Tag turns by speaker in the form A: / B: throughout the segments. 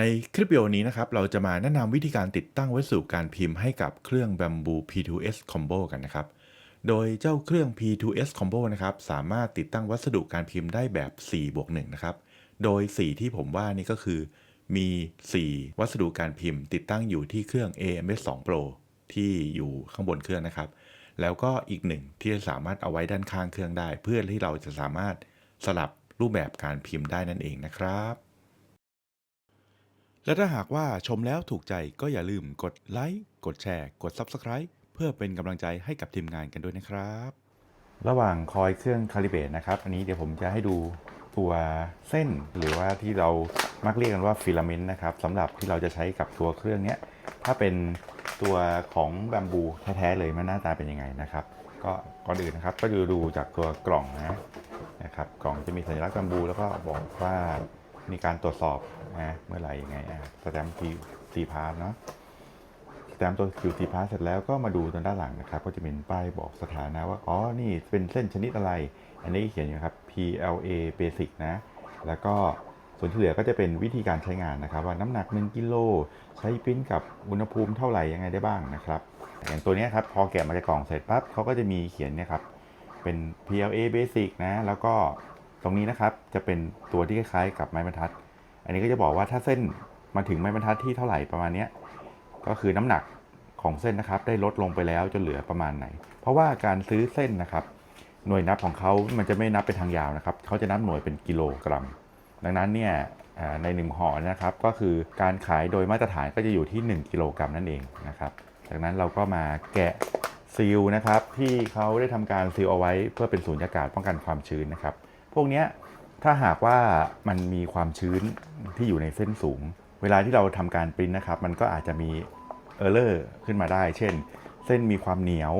A: ในคลิปวิดีโอนี้นะครับเราจะมาแนะนำวิธีการติดตั้งวัสดุการพิมพ์ให้กับเครื่อง Bamboo P2S Combo กันนะครับ โดยเจ้าเครื่อง P2S Combo นะครับสามารถติดตั้งวัสดุการพิมพ์ได้แบบ 4 บวก 1 นะครับ โดย 4 ที่ผมว่านี่ก็คือ มี 4 วัสดุการพิมพ์ ติดตั้งอยู่ที่เครื่อง AMS 2 Pro ที่อยู่ข้างบนเครื่องนะครับ แล้วก็อีกหนึ่งที่จะสามารถเอาไว้ด้านข้างเครื่องได้ เพื่อที่เราจะสามารถสลับรูปแบบการพิมพ์ได้นั่นเองนะครับ และถ้าหากว่าชมแล้วถูกใจก็อย่าลืมกดไลค์กดแชร์ กด Subscribe เพื่อเป็นกำลังใจให้กับทีมงานกันด้วยนะครับ ระหว่างคอยเครื่องคาลิเบตนะครับ อันนี้เดี๋ยวผมจะให้ดูตัวเส้นหรือว่าที่เรามักเรียกกันว่าฟิลาเมนต์นะครับสำหรับที่เราจะใช้กับตัวเครื่องเนี้ยถ้าเป็นตัวของแบมบูแท้ๆเลยมันหน้าตาเป็นยังไงนะครับ ก็ก่อนอื่นนะครับก็ดูดูจากตัวกล่องนะนะครับกล่องจะมีสัญลักษณ์แบมบูแล้วก็บอกว่า มีการตรวจสอบนะเมื่อไหร่ยังไงสแตมป์ทีทีพาร์เนาะสแตมป์ตัว QT Pass เสร็จแล้วก็มาดูตรงด้านหลังนะครับ ก็จะเป็นป้ายบอกสถานะว่า อ๋อ นี่เป็นเส้นชนิดอะไร อันนี้เขียนอยู่ครับ PLA Basic นะ แล้วก็ส่วนที่เหลือก็จะเป็นวิธีการใช้งานนะครับ ว่าน้ำหนัก 1กิโลใช้ปิ้นกับอุณหภูมิเท่าไหร่ยังไงได้บ้างนะครับ อย่างตัวนี้ครับพอแกะมาจากกล่องเสร็จปั๊บเขาก็จะมีเขียนเนี่ยครับเป็น PLA Basic นะแล้วก็ ตรงนี้นะครับจะเป็นตัวที่คล้ายๆกับไม้บรรทัด อันนี้ก็จะบอกว่าถ้าเส้นมาถึงไม้บรรทัดที่เท่าไหร่ประมาณนี้ก็คือน้ำหนักของเส้นนะครับ ได้ลดลงไปแล้วจนเหลือประมาณไหน เพราะว่าการซื้อเส้นนะครับ หน่วยนับของเขามันจะไม่นับเป็นทางยาวนะครับเขาจะนับหน่วยเป็นกิโลกรัม ดังนั้นเนี่ยในหนึ่งห่อนะครับ ก็คือการขายโดยมาตรฐานก็จะอยู่ที่ 1 กิโลกรัมนั่นเองนะครับ จากนั้นเราก็มาแกะซีลนะครับที่เขาได้ทำการซีลเอาไว้เพื่อเป็นสูญญากาศป้องกันความชื้นนะครับ พวกนี้ถ้าหากว่ามันมีความชื้นที่อยู่ในเส้นสูง เวลาที่เราทำการปริ้นนะครับ มันก็อาจจะมีเออร์เลอร์ขึ้นมาได้ เช่น เส้นมีความเหนียว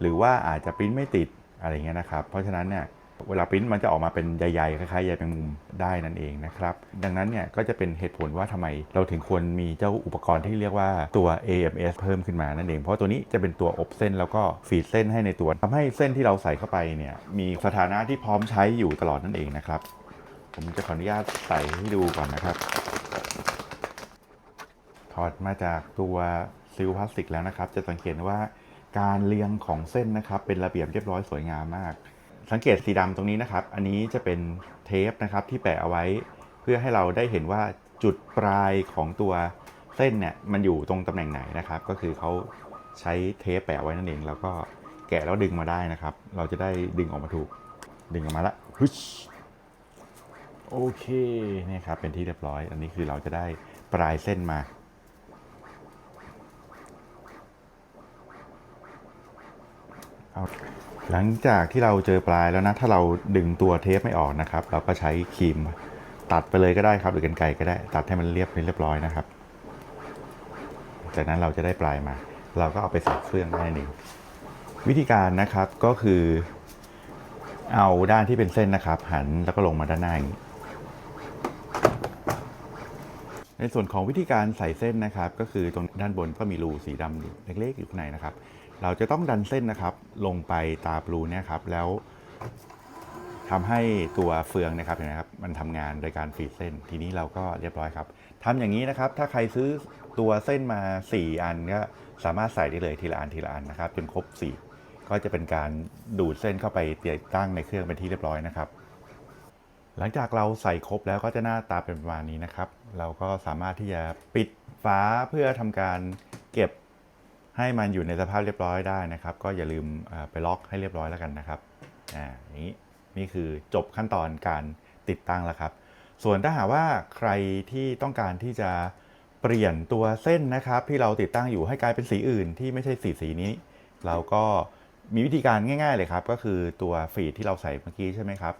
A: หรือว่าอาจจะปริ้นไม่ติดอะไรเงี้ยนะครับ เพราะฉะนั้นเนี่ย เวลาปริ้นมันจะออกมาเป็นใยๆคล้ายๆใยแมงมุมได้นั่นเองนะครับ ดังนั้นเนี่ยก็จะเป็นเหตุผลว่าทำไมเราถึงควรมีเจ้าอุปกรณ์ที่เรียกว่าตัว AMS เพิ่มขึ้นมานั่นเอง เพราะตัวนี้จะเป็นตัวอบเส้นแล้วก็ฟีดเส้นให้ในตัวทำให้เส้นที่เราใส่เข้าไปเนี่ยมีสถานะที่พร้อมใช้อยู่ตลอดนั่นเองนะครับ ผมจะขออนุญาตใส่ให้ดูก่อนนะครับถอดมาจากตัวซิลพลาสติกแล้วนะครับ จะสังเกตว่าการเรียงของเส้นนะครับ เป็นระเบียบเรียบร้อยสวยงามมาก สังเกตสีดำตรงนี้นะครับ อันนี้จะเป็นเทปนะครับที่แปะเอาไว้เพื่อให้เราได้เห็นว่าจุดปลายของตัวเส้นเนี่ยมันอยู่ตรงตำแหน่งไหนนะครับ ก็คือเขาใช้เทปแปะไว้นั่นเอง แล้วก็แกะแล้วดึงมาได้นะครับ เราจะได้ดึงออกมาถูก ดึงออกมาละฮึชโอเคนี่ครับเป็นที่เรียบร้อย อันนี้คือเราจะได้ปลายเส้นมา เอาหลังจากที่เราเจอปลายแล้วนะ ถ้าเราดึงตัวเทปไม่ออกนะครับ เราก็ใช้ครีมตัดไปเลยก็ได้ครับ หรือกันไกรก็ได้ ตัดให้มันเรียบเรียบร้อยนะครับ จากนั้นเราจะได้ปลายมา เราก็เอาไปใส่เครื่องได้นี่วิธีการนะครับก็คือเอาด้านที่เป็นเส้นนะครับ หันแล้วก็ลงมาด้านหน้าอย่างนี้ ในส่วนของวิธีการใส่เส้นนะครับ ก็คือตรงด้านบนก็มีรูสีดำอยู่เล็กๆอยู่ข้างในนะครับ เราจะต้องดันเส้นนะครับ ลงไปตามรูเนี่ยครับแล้วทำให้ตัวเฟืองนะครับเห็นไหมครับมันทำงานโดยการฟีดเส้น ทีนี้เราก็เรียบร้อยครับทำอย่างนี้นะครับ ถ้าใครซื้อตัวเส้นมา 4 อันก็สามารถใส่ได้เลยทีละอันทีละอันนะครับ จนครบ 4 ก็จะเป็นการดูดเส้นเข้าไปติดตั้งในเครื่องเป็นที่เรียบร้อยนะครับ หลังจากเราใส่ครบแล้วก็จะหน้าตาเป็นประมาณนี้นะครับ เราก็สามารถที่จะปิดฝาเพื่อทำการเก็บให้มันอยู่ในสภาพเรียบร้อยได้นะครับ ก็อย่าลืมไปล็อกให้เรียบร้อยแล้วกันนะครับอ่านี้นี่คือจบขั้นตอนการติดตั้งแล้วครับ ส่วนถ้าหากว่าใครที่ต้องการที่จะเปลี่ยนตัวเส้นนะครับ ที่เราติดตั้งอยู่ให้กลายเป็นสีอื่น ที่ไม่ใช่สีสีนี้ เราก็มีวิธีการง่าย ๆ เลยครับ ก็คือตัวฟีดที่เราใส่เมื่อกี้ใช่ไหมครับ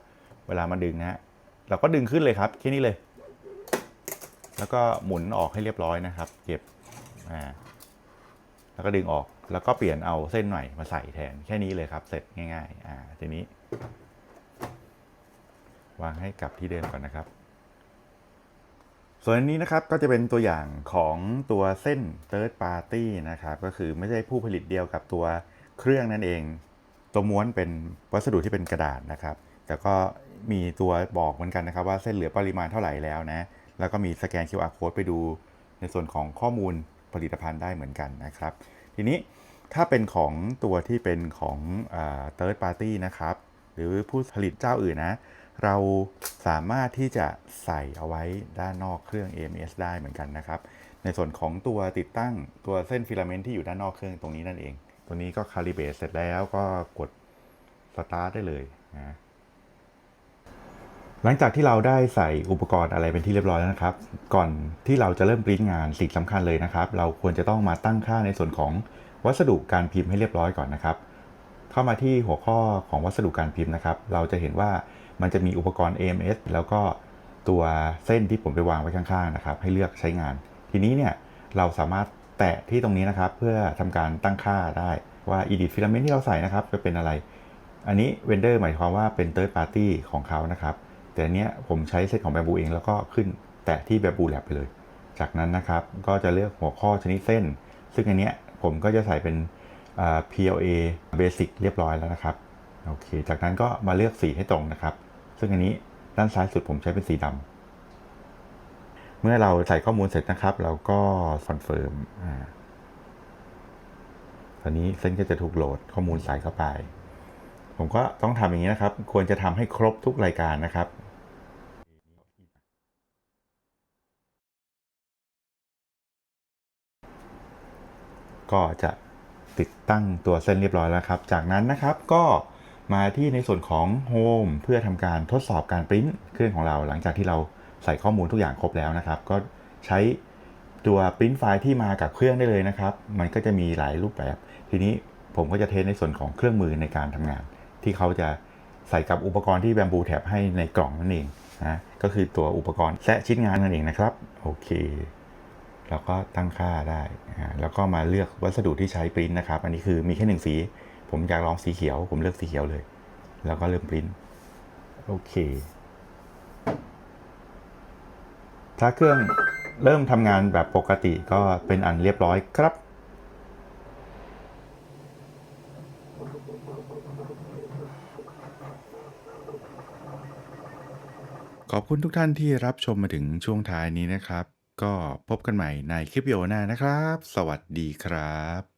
A: เวลามาดึงนะฮะเราก็ดึงขึ้นเลยครับแค่นี้เลย แล้วก็หมุนออกให้เรียบร้อยนะครับ เก็บอ่าแล้วก็ดึงออกแล้วก็เปลี่ยนเอาเส้นใหม่มาใส่แทนแค่นี้เลยครับ เสร็จง่ายๆอ่าทีนี้ วางให้กลับที่เดิมก่อนนะครับ ส่วนนนี้นะครับก็จะเป็นตัวอย่างของตัวเส้น third party นะครับ ก็คือไม่ใช่ผู้ผลิตเดียวกับตัวเครื่องนั่นเอง ตัวม้วนเป็นวัสดุที่เป็นกระดาษนะครับ แต่ก็มีตัวบอกเหมือนกันนะครับ ว่าเส้นเหลือปริมาณเท่าไหร่แล้วนะ แล้วก็มีสแกน QR code ไปดูในส่วนของข้อมูลผลิตภัณฑ์ได้เหมือนกันนะครับ ทีนี้ถ้าเป็นของตัวที่เป็นของเอ่อ third party นะครับ หรือผู้ผลิตเจ้าอื่นนะ เราสามารถที่จะใส่เอาไว้ด้านนอกเครื่อง AMS ได้เหมือนกันนะครับ ในส่วนของตัวติดตั้งตัวเส้นฟิลาเมนต์ที่อยู่ด้านนอกเครื่องตรงนี้นั่นเอง ตัวนี้ก็คาลิเบตเสร็จแล้วก็กดสตาร์ทได้เลยนะ หลังจากที่เราได้ใส่อุปกรณ์อะไรเป็นที่เรียบร้อยแล้วนะครับ ก่อนที่เราจะเริ่มปริ้นงานสิ่งสำคัญเลยนะครับ เราควรจะต้องมาตั้งค่าในส่วนของวัสดุการพิมพ์ให้เรียบร้อยก่อนนะครับ เข้ามาที่หัวข้อของวัสดุการพิมพ์นะครับ เราจะเห็นว่ามันจะมีอุปกรณ์ AMS แล้วก็ตัวเส้นที่ผมไปวางไว้ข้างๆนะครับ ให้เลือกใช้งาน ทีนี้เนี่ยเราสามารถแตะที่ตรงนี้นะครับ เพื่อทำการตั้งค่าได้ว่า edit filament ที่เราใส่นะครับจะเป็นอะไร อันนี้ vendor หมายความว่าเป็น third party ของเขานะครับ แต่อันเนี้ยผมใช้เซตของ Bamboo เองแล้วก็ขึ้นแตะที่ Bamboo Lab ไปเลย จากนั้นนะครับก็จะเลือกหัวข้อชนิดเส้น ซึ่งอันเนี้ยผมก็จะใส่เป็น PLA Basic เรียบร้อยแล้วนะครับโอเค จากนั้นก็มาเลือกสีให้ตรงนะครับ ซึ่งอันนี้ด้านซ้ายสุดผมใช้เป็นสีดำเมื่อเราใส่ข้อมูลเสร็จนะครับ เราก็คอนเฟิร์มอ่าตอนนี้เส้นก็จะถูกโหลดข้อมูลใส่เข้าไป ผมก็ต้องทำอย่างนี้นะครับ ควรจะทำให้ครบทุกรายการนะครับ ก็จะติดตั้งตัวเส้นเรียบร้อยแล้วครับ จากนั้นนะครับก็มาที่ในส่วนของ Home เพื่อทำการทดสอบการปริ้นเครื่องของเรา หลังจากที่เราใส่ข้อมูลทุกอย่างครบแล้วนะครับ ก็ใช้ตัวปริ้นไฟล์ที่มากับเครื่องได้เลยนะครับ มันก็จะมีหลายรูปแบบ ทีนี้ผมก็จะเทสในส่วนของเครื่องมือในการทำงาน ที่เขาจะใส่กับอุปกรณ์ที่แบมบูแถบให้ในกล่องนั่นเองนะก็คือตัวอุปกรณ์และชิ้นงานนั่นเองนะครับโอเค เราก็ตั้งค่าได้ แล้วก็มาเลือกวัสดุที่ใช้ปริ้นนะครับ อันนี้คือมีแค่หนึ่งสี ผมอยากลองสีเขียว ผมเลือกสีเขียวเลย แล้วก็เริ่มปริ้น โอเค ถ้าเครื่องเริ่มทำงานแบบปกติก็เป็นอันเรียบร้อยครับ ขอบคุณทุกท่านที่รับชมมาถึงช่วงท้ายนี้นะครับ ก็พบกันใหม่ในคลิปวิดีโอหน้านะครับ สวัสดีครับ